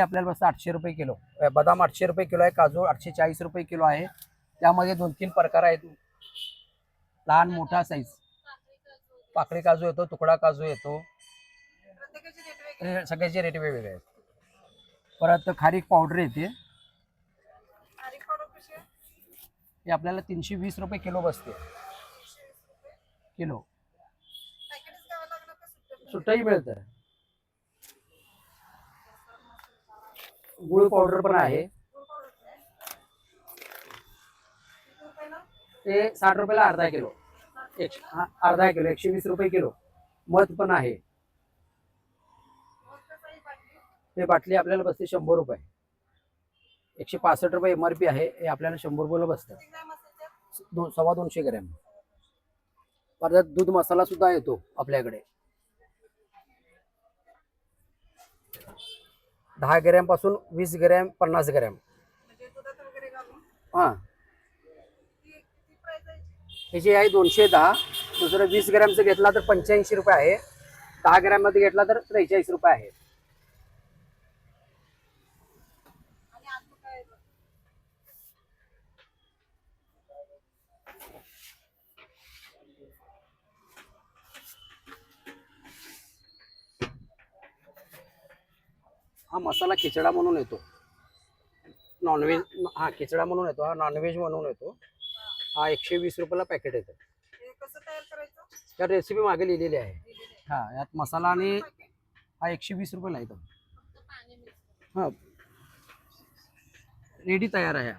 आपल्याला बसतं आठशे रुपये किलो. बदाम आठशे रुपये किलो आहे काजू आठशे चाळीस रुपये किलो आहे. त्यामध्ये दोन तीन प्रकार आहेत. लहान मोठा साईज पाकळी काजू येतो तुकडा काजू येतो. सगळ्याचे रेट वेगवेगळे आहेत. परत खारीक पावडर येते. हे आपल्याला तीनशे वीस रुपये किलो बसते. किलो. सुट्टही मिळतं गुळ पावडर पण आहे. ते साठ रुपयाला अर्धा किलो. एक. अर्धा किलो एकशे वीस रुपये किलो. मध पण आहे. हे बाटली आपल्याला बसते शंभर रुपये. एकशे पासष्ट रुपये एम आर पी आहे हे आपल्याला शंभर रुपयाला बसतं. दोन सव्वा दोनशे ग्रॅम. परत दूध मसाला सुद्धा येतो आपल्याकडे. दहा ग्रॅमपासून वीस ग्रॅम पन्नास ग्रॅम. हा. त्याची आहे दोनशे दहा दुसरं वीस ग्रॅमचं घेतला तर पंच्याऐंशी रुपये आहे. दहा ग्रॅममध्ये घेतला तर त्रेचाळीस रुपये आहे. हा मसाला खिचडा म्हणून येतो. नॉनव्हेज हा खिचडा म्हणून येतो हा नॉनव्हेज म्हणून येतो. हा एकशे वीस रुपयाला पॅकेट येतं. त्या रेसिपी मागे लिहिलेली आहे. हा यात मसाला आणि हा एकशे वीस रुपयाला येतो. हा. रेडी तयार आहे.